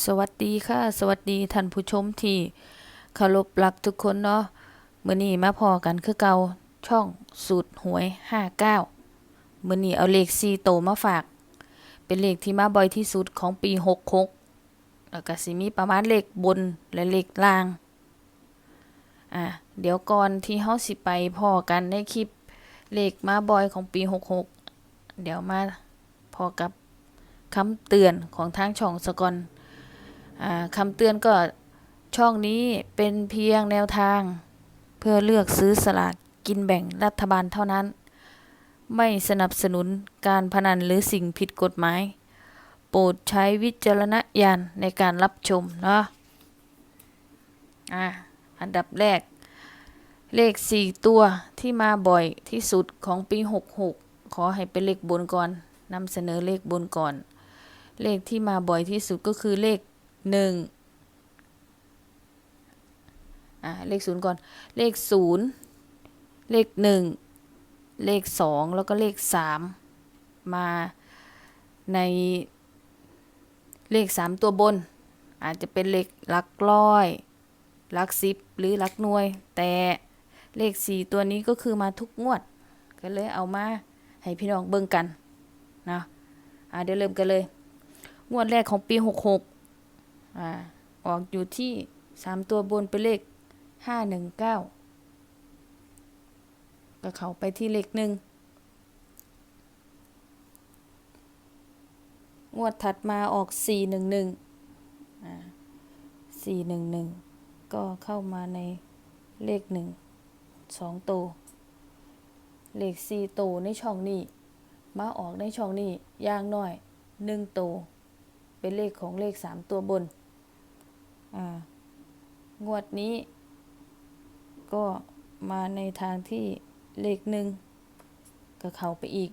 สวัสดีค่ะ สวัสดีท่านผู้ชมที่เคารพรักทุกคนเนาะมื้อนี้มาพอกันคือเก่าช่องสูตรหวย 59มื้อนี้เอาเลข4โตมาฝาก เป็นเลขที่มาบ่อยที่สุดของปี 66แล้วก็สิมีประมาณเลขบนและเลขล่าง อะเดี๋ยวก่อนที่เฮาสิไปพอกันในคลิปเลขมาบ่อยของปี 66 เดี๋ยวมาพอกับคำเตือนของทางช่องสกอน คำเตือนก็ช่องนี้เป็นเพียงแนวทาง เพื่อเลือกซื้อสลากกินแบ่งรัฐบาลเท่านั้น ไม่สนับสนุนการพนันหรือสิ่งผิดกฎหมาย โปรดใช้วิจารณญาณในการรับชมเนาะอ่าอันดับแรก เลข 4 ตัวที่มาบ่อยที่สุดของปี 66 ขอให้เป็นเลขบนก่อนนำเสนอเลขบนก่อน เลขที่มาบ่อยที่สุดก็คือเลข หนึ่งอ่าเลขศูนย์ก่อน เลขศูนย์เลขหนึ่งเลขสองแล้วก็เลขสามมาในเลขสามตัวบน อาจจะเป็นเลขหลักร้อยหลักสิบหรือหลักหน่วย แต่เลขสี่ตัวนี้ก็คือมาทุกงวด ก็เลยเอามาให้พี่น้องเบิ่งกันนะอ่าเดี๋ยวเริ่มกันเลย งวดแรกของปีหกหก อ่าออกอยู่ที่สามตัวบนเป็นเลขห้าหนึ่งเก้าก็เข้าไปที่เลขหนึ่งงวดถัดมาออกสี่หนึ่งหนึ่งอ่าสี่หนึ่งหนึ่งก็เข้ามาในเลขหนึ่งสองตัว เลขสี่ตัวในช่องนี้ มาออกในช่องนี้ อย่างน้อยหนึ่งตัว เป็นเลขของเลขสามตัวบน งวดนี้ ก็มาในทางที่เลขหนึ่งก็เข้าไปอีก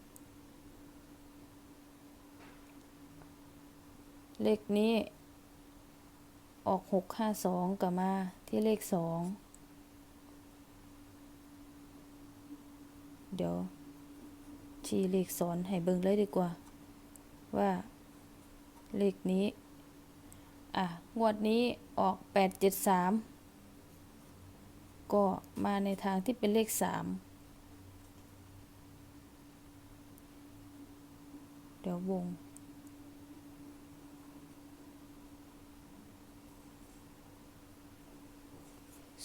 เลขนี้ ออกหกห้าสองก็มาที่เลขสองเดี๋ยวชี้เลขสอนให้เบิ่งเลยดีกว่า ว่าเลขนี้ อะ งวดนี้ออกแปดเจ็ดสามก็มาในทางที่เป็นเลขสามเดี๋ยววง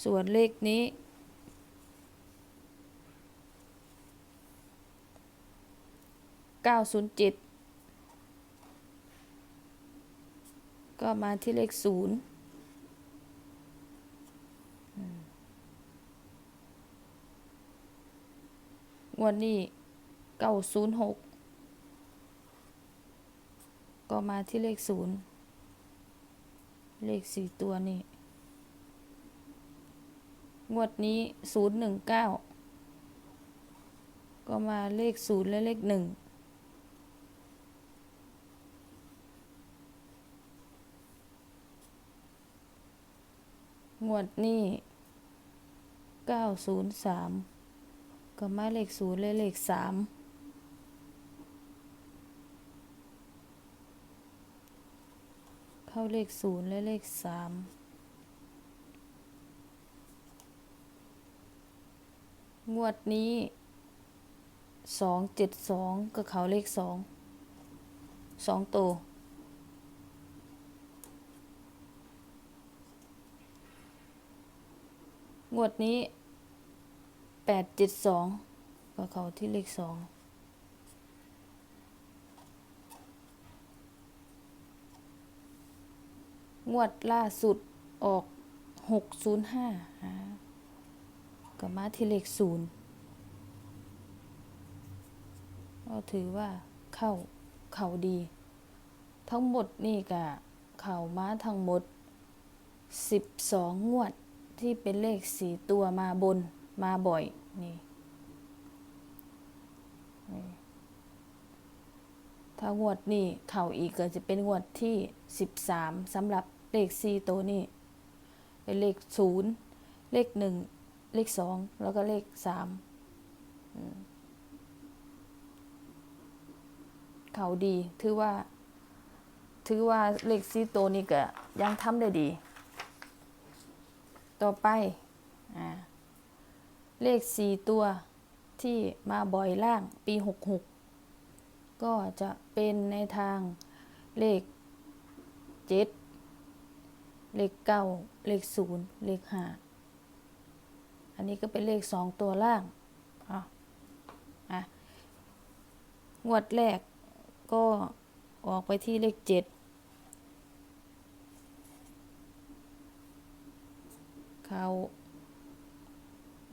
ส่วนเลขนี้เก็มาที่เลขศูนย์งวดนี้เก้าศูนย์หกก็มาที่เลขศูนย์เลขสี่ตัวนี่ งวดนี้ศูนย์หนึ่งเก้าก็มาเลขศูนย์และเลขหนึ่ง งวดนี้เก้าศูนย์สามก็มาเลขศูนย์และเลขสามเข้าเลขศูนย์และเลขสามงวดนี้สองเจ็ดสองก็เขาเลขสองสองตัว งวดนี้แปดเจ็ดสองก็เขาที่เลขสองงวดล่าสุดออกหกศูนย์ห้าก็มาที่เลขศูนย์ก็ถือว่าเข้าเข้าดี ทั้งหมดนี่ก็เข้ามาทั้งหมดสิบสองงวด ที่เป็นเลขสี่ตัวมาบนมาบ่อยนี่ถ้างวดนี้เข่าอีกเก็จะเป็นงวดที่สิบสามสำหรับเลขสี่ตัวนี้เป็นเลขศูนย์เลขหนึ่งเลขสองแล้วก็เลขสามเข่าดีถือว่า ถือว่าเลขสี่ตัวนี้ก็ยังทำได้ดี ต่อไปอเลขสี่ตัวที่มาบ่อยล่างปีหกหกก็จะเป็นในทางเลขเจ็ดเลขเก้าเลขศูนย์เลขห้าอันนี้ก็เป็นเลขสองตัวล่างอะอะงวดแรกก็ออกไปที่เลขเจ็ด เขา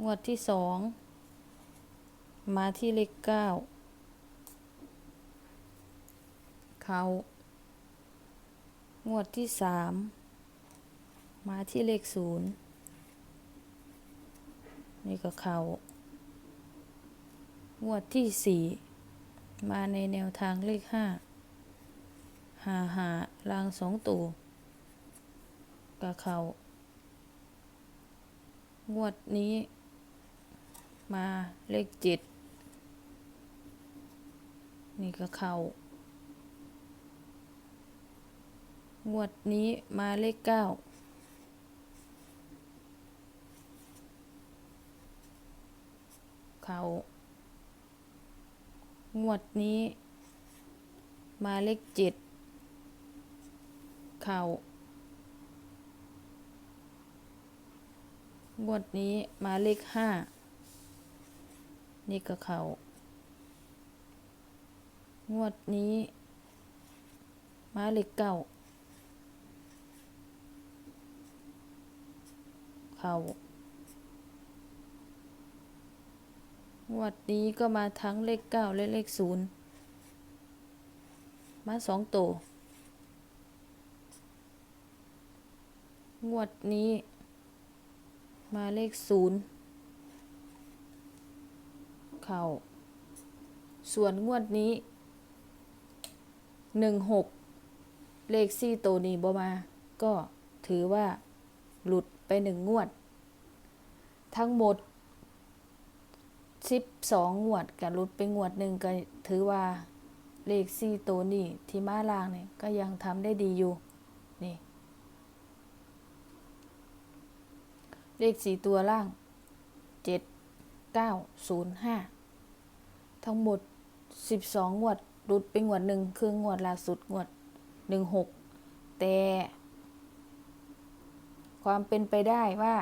งวดที่สองมาที่เลขเก้าเขางวดที่สามมาที่เลขศูนย์นี่ก็เขางวดที่สี่มาในแนวทางเลขห้าหาหารางสองตัวกับเขา งวดนี้มาเลขเจ็ดนี่ก็เข้างวดนี้มาเลขเก้าเขางวดนี้ มาเลขเจ็ดเขา งวดนี้มาเลขห้า นี่ก็เขางวดนี้ มาเลขเก้า เขางวดนี้ก็มาทั้งเลขเก้าและเลขศูนย์มาสองตัวงวดนี้ มาเลขศูนย์เข้าส่วนงวดนี้หนึ่งหกเลขสี่ตัวนี้บ่มา ก็ถือว่าหลุดไปหนึ่งงวด ทั้งหมดสิบสองงวดกับหลุดไปงวดหนึ่งก็ถือว่าเลขสี่ตัวนี้ที่มาล่างเนี่ยก็ยังทำได้ดีอยู่ นี่ เลขสี่ตัวล่างเจ็ดเก้าศูนย์ห้าทั้งหมดสิบสองงวดรุดไปงวดหนึ่งคืองวดล่าสุดงวดหนึ่งหกแต่ ความเป็นไปได้ว่า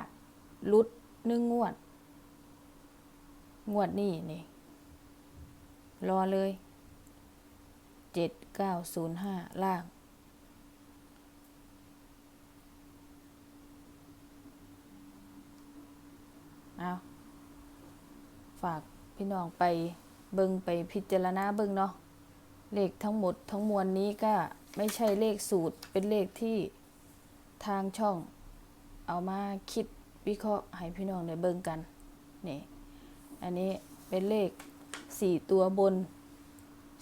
รุดหนึ่งงวด งวดนี้นี่ รอเลยเจ็ดเก้าศูนย์ห้าล่าง เอาฝากพี่น้องไปเบิงไปพิจารณาเบิงเนาะเลขทั้งหมดทั้งมวลนี้ก็ไม่ใช่เลขสูตรเป็นเลขที่ทางช่อง เอามาคิดวิเคราะห์ให้พี่น้องได้เบิงกันนี่อันนี้เป็นเลขสี่ตัวบน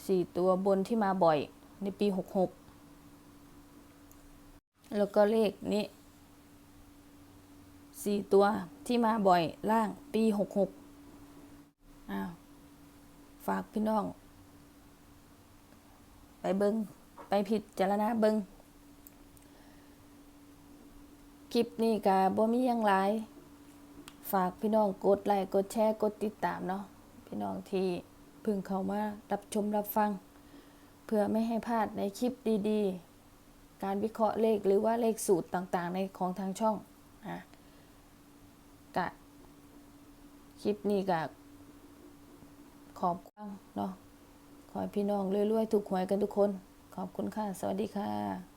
สี่ตัวบนที่มาบ่อยในปีหกหกแล้วก็เลขนี้ สี่ตัวที่มาบ่อยล่างปีหกหกอ้าวฝากพี่น้อง ไปเบิงไปผิดจารณาเบิงคลิปนี้กาบ่มียังหลาย ฝากพี่น้องกดไลค์กดแชร์กดติดตามเนาะพี่น้องที่เพิ่งเข้ามารับชมรับฟัง เพื่อไม่ให้พลาดในคลิปดีๆ การวิเคราะห์เลขหรือว่าเลขสูตรต่างๆ ในของทางช่อง กะคลิปนี้กะขอบคุณเนาะขอให้พี่น้องรวยๆถูกหวยกันทุกคน ขอบคุณค่ะ สวัสดีค่ะ